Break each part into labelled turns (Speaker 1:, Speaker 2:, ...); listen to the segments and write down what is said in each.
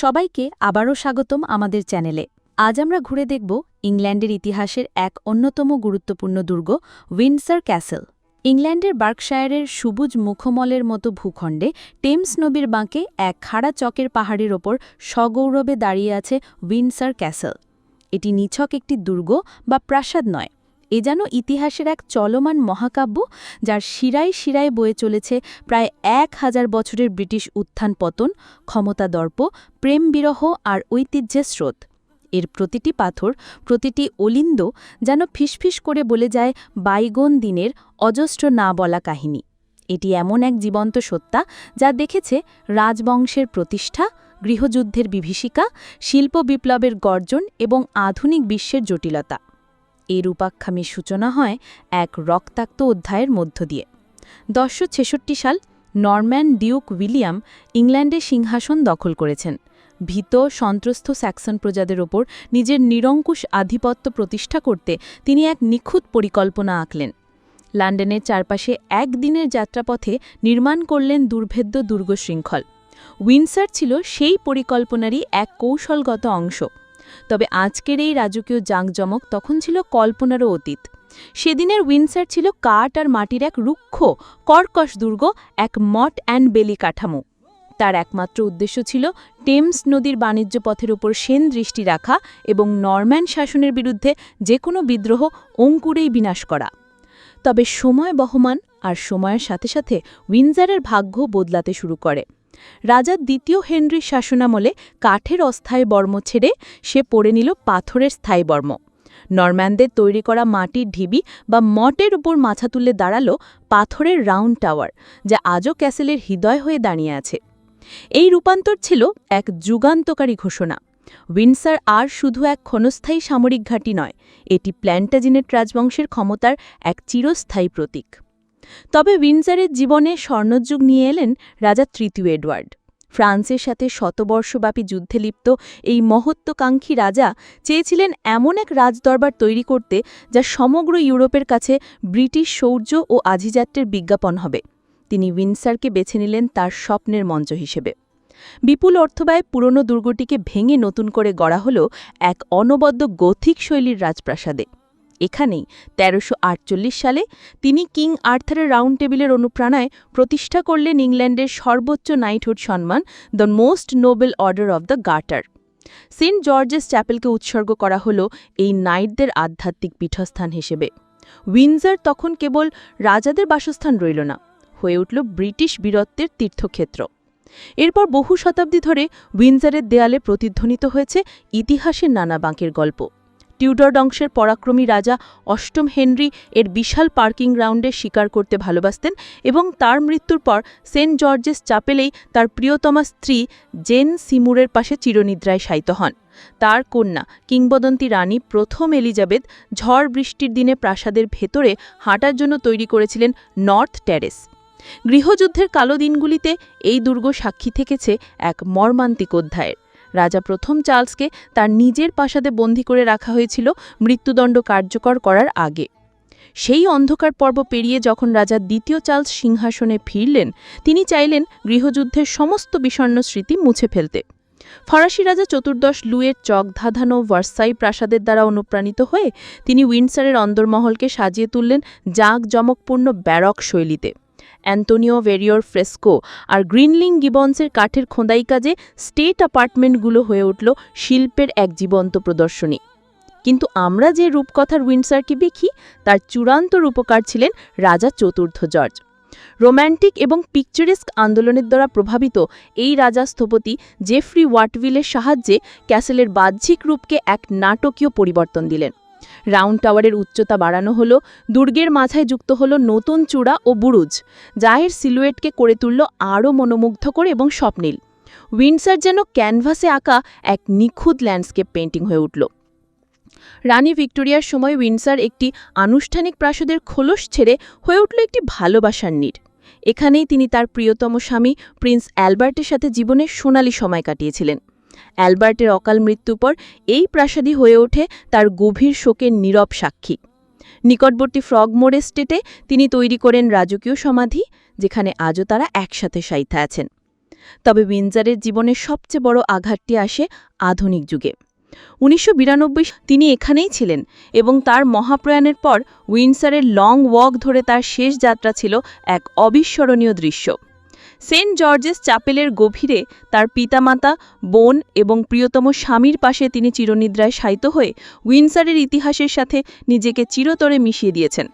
Speaker 1: সবাইকে আবারও স্বাগতম আমাদের চ্যানেলে। আজ আমরা ঘুরে দেখব ইংল্যান্ডের ইতিহাসের এক অন্যতম গুরুত্বপূর্ণ দুর্গ, উইন্ডসর ক্যাসেল। ইংল্যান্ডের বার্কশায়ারের সবুজ মুখমলের মতো ভূখণ্ডে টেমস নবীর বাঁকে এক খাড়া চকের পাহাড়ের ওপর সগৌরবে দাঁড়িয়ে আছে উইন্ডসর ক্যাসেল। এটি নিছক একটি দুর্গ বা প্রাসাদ নয় এ যেন ইতিহাসের এক চলমান মহাকাব্য, যার শিরায় শিরায় বয়ে চলেছে প্রায় এক হাজার বছরের ব্রিটিশ উত্থান পতন, ক্ষমতা দর্প, প্রেম বিরহ আর ঐতিহ্যের স্রোত। এর প্রতিটি পাথর, প্রতিটি অলিন্দ যেন ফিসফিস করে বলে যায় বাইগন দিনের অজস্র না বলা কাহিনী। এটি এমন এক জীবন্ত সত্তা যা দেখেছে রাজবংশের প্রতিষ্ঠা, গৃহযুদ্ধের বিভীষিকা, শিল্প বিপ্লবের গর্জন এবং আধুনিক বিশ্বের জটিলতা। এই রূপাখ্যামের সূচনা হয় এক রক্তাক্ত অধ্যায়ের মধ্য দিয়ে। দশশো সাল নরম্যান ডিউক উইলিয়াম ইংল্যান্ডে সিংহাসন দখল করেছেন। ভীত, সন্ত্রস্ত স্যাক্সন প্রজাদের ওপর নিজের নিরঙ্কুশ আধিপত্য প্রতিষ্ঠা করতে তিনি এক নিখুঁত পরিকল্পনা আঁকলেন। লন্ডনের চারপাশে একদিনের যাত্রাপথে নির্মাণ করলেন দুর্ভেদ্য দুর্গ শৃঙ্খল উইন্সার ছিল সেই পরিকল্পনারই এক কৌশলগত অংশ। তবে আজকের এই রাজকীয় জাঁকজমক তখন ছিল কল্পনারও অতীত। সেদিনের উইন্সার ছিল কাঠ আর মাটির এক রুক্ষ, কর্কশ দুর্গ, এক মট অ্যান্ড বেলি কাঠামো। তার একমাত্র উদ্দেশ্য ছিল টেমস নদীর বাণিজ্য পথের ওপর সেন দৃষ্টি রাখা এবং নরম্যান শাসনের বিরুদ্ধে যে কোনো বিদ্রোহ অঙ্কুরেই বিনাশ করা। তবে সময় বহমান আর সময়ের সাথে সাথে উইন্জারের ভাগ্য বদলাতে শুরু করে। রাজা দ্বিতীয় হেনরির শাসনামলে কাঠের অস্থায়ী বর্ম ছেড়ে সে পড়ে নিল পাথরের স্থায়ী বর্ম। নরম্যানদের তৈরি করা মাটির ঢিবি বা মটের উপর মাথা তুলে দাঁড়াল পাথরের রাউন্ড টাওয়ার, যা আজও ক্যাসেলের হৃদয় হয়ে দাঁড়িয়ে আছে। এই রূপান্তর ছিল এক যুগান্তকারী ঘোষণা। উইন্সার আর শুধু এক ক্ষণস্থায়ী সামরিক ঘাঁটি নয়, এটি প্ল্যান্টাজিনেট রাজবংশের ক্ষমতার এক চিরস্থায়ী প্রতীক। তবে উইন্সারের জীবনে স্বর্ণযুগ নিয়ে এলেন রাজা তৃতীয় এডওয়ার্ড। ফ্রান্সের সাথে শতবর্ষব্যাপী যুদ্ধে লিপ্ত এই মহত্বকাঙ্ক্ষী রাজা চেয়েছিলেন এমন এক রাজদরবার তৈরি করতে যা সমগ্র ইউরোপের কাছে ব্রিটিশ শৌর্য ও আধিজাত্যের বিজ্ঞাপন হবে। তিনি উইন্সারকে বেছে নিলেন তার স্বপ্নের মঞ্চ হিসেবে। বিপুল অর্থব্যয় পুরনো দুর্গটিকে ভেঙে নতুন করে গড়া হল এক অনবদ্য গথিক শৈলীর রাজপ্রাসাদে। এখানেই তেরোশো সালে তিনি কিং আর্থারের রাউন্ড টেবিলের অনুপ্রাণায় প্রতিষ্ঠা করলেন ইংল্যান্ডের সর্বোচ্চ নাইটহুড সম্মান the most noble order of the garter Saint George's চ্যাপেলকে উৎসর্গ করা হল এই নাইটদের আধ্যাত্মিক পীঠস্থান হিসেবে। উইন্জার তখন কেবল রাজাদের বাসস্থান রইল না, হয়ে উঠল ব্রিটিশ বীরত্বের তীর্থক্ষেত্র। এরপর বহু শতাব্দী ধরে উইন্জারের দেয়ালে প্রতিধ্বনিত হয়েছে ইতিহাসের নানা বাঁকের গল্প। টিউডর অংশের পরাক্রমী রাজা অষ্টম হেনরি এর বিশাল পার্কিং গ্রাউন্ডে শিকার করতে ভালোবাসতেন এবং তার মৃত্যুর পর সেন্ট জর্জেস চাপেলেই তার প্রিয়তমা স্ত্রী জেন সিমুরের পাশে চিরনিদ্রায় শায়িত হন। তার কন্যা, কিংবদন্তি রানী প্রথম এলিজাবেথ ঝড় বৃষ্টির দিনে প্রাসাদের ভেতরে হাঁটার জন্য তৈরি করেছিলেন নর্থ ট্যারেস গৃহযুদ্ধের কালো দিনগুলিতে এই দুর্গ সাক্ষী থেকেছে এক মর্মান্তিক অধ্যায়ের। রাজা প্রথম চার্লসকে তার নিজের প্রাসাদে বন্দী করে রাখা হয়েছিল মৃত্যুদণ্ড কার্যকর করার আগে। সেই অন্ধকার পর্ব পেরিয়ে যখন রাজা দ্বিতীয় চার্লস সিংহাসনে ফিরলেন, তিনি চাইলেন গৃহযুদ্ধের সমস্ত বিষণ্ন স্মৃতি মুছে ফেলতে। ফরাসি রাজা চতুর্দশ লুয়ের চক ধাঁধানো ভার্সাই প্রাসাদের দ্বারা অনুপ্রাণিত হয়ে তিনি উইন্ডসারের অন্দরমহলকে সাজিয়ে তুললেন জাঁক জমকপূর্ণ ব্যারক শৈলীতে। অ্যান্টোনিও ভেরিওর ফ্রেস্কো আর গ্রিনলিং গিবন্সের কাঠের খোঁদাই কাজে স্টেট অ্যাপার্টমেন্টগুলো হয়ে উঠল শিল্পের এক জীবন্ত প্রদর্শনী। কিন্তু আমরা যে রূপকথার উইন্ডসারকে দেখি, তার চূড়ান্ত রূপকার ছিলেন রাজা চতুর্থ জর্জ। রোম্যান্টিক এবং পিকচারেস্ক আন্দোলনের দ্বারা প্রভাবিত এই রাজা স্থপতি জেফ্রি ওয়াটভিলের সাহায্যে ক্যাসেলের বাহ্যিক রূপকে এক নাটকীয় পরিবর্তন দিলেন। রাউন্ড টাওয়ারের উচ্চতা বাড়ানো হল, দুর্গের মাথায় যুক্ত হল নতুন চূড়া ও বুরুজ। যাহের সিলুয়েটকে করে তুলল আরও মনোমুগ্ধকর এবং স্বপ্নীল। উইন্ডসার যেন ক্যানভাসে আঁকা এক নিখুঁত ল্যান্ডস্কেপ পেন্টিং হয়ে উঠল। রানী ভিক্টোরিয়ার সময় উইন্ডসার একটি আনুষ্ঠানিক প্রাসাদের খোলস ছেড়ে হয়ে উঠল একটি ভালোবাসার নীড় এখানেই তিনি তার প্রিয়তম স্বামী প্রিন্স অ্যালবার্টের সাথে জীবনের সোনালি সময় কাটিয়েছিলেন। অ্যালবার্টের অকাল মৃত্যুর পর এই প্রাসাদই হয়ে ওঠে তার গভীর শোকের নীরব সাক্ষী। নিকটবর্তী ফ্রগমোর স্টেটে তিনি তৈরি করেন রাজকীয় সমাধি, যেখানে আজও তারা একসাথে সাইথা আছেন।
Speaker 2: তবে উইন্জারের জীবনের সবচেয়ে বড় আঘাতটি আসে আধুনিক যুগে। উনিশশো তিনি এখানেই ছিলেন এবং তার মহাপ্রয়াণের পর উইন্সারের লং ওয়াক ধরে তার শেষ যাত্রা ছিল এক অবিস্মরণীয় দৃশ্য। সেন্ট জর্জেস চ্যাপেলের গভীরে তার পিতামাতা, বোন এবং প্রিয়তম স্বামীর পাশে তিনি চিরনিদ্রায় শায়িত হয়ে উইন্সারের ইতিহাসের সাথে নিজেকে চিরতরে মিশিয়ে দিয়েছেন।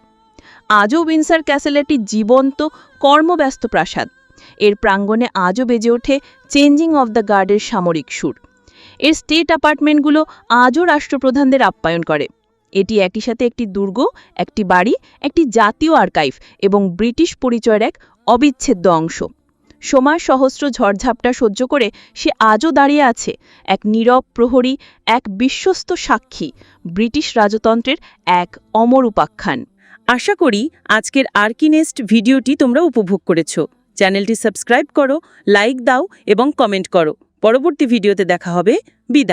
Speaker 2: আজও উইন্সার ক্যাসেল একটি জীবন্ত, কর্মব্যস্ত প্রাসাদ। এর প্রাঙ্গণে আজও বেজে ওঠে চেঞ্জিং অব দ্য গার্ডের সামরিক সুর। এর স্টেট অ্যাপার্টমেন্টগুলো আজও রাষ্ট্রপ্রধানদের আপ্যায়ন করে। এটি একই সাথে একটি দুর্গ, একটি বাড়ি, একটি জাতীয় আর্কাইভ এবং ব্রিটিশ পরিচয়ের এক অবিচ্ছেদ্য অংশ। সময় সহস্র ঝড়ঝাপটা সহ্য করে সে আজও দাঁড়িয়ে আছে, এক নীরব প্রহরী, এক বিশ্বস্ত সাক্ষী, ব্রিটিশ রাজতন্ত্রের এক অমর উপাখ্যান।
Speaker 3: আশা করি আজকের আর্কিনেস্ট ভিডিওটি তোমরা উপভোগ করেছ। চ্যানেলটি সাবস্ক্রাইব করো, লাইক দাও এবং কমেন্ট করো। পরবর্তী ভিডিওতে দেখা হবে। বিদায়।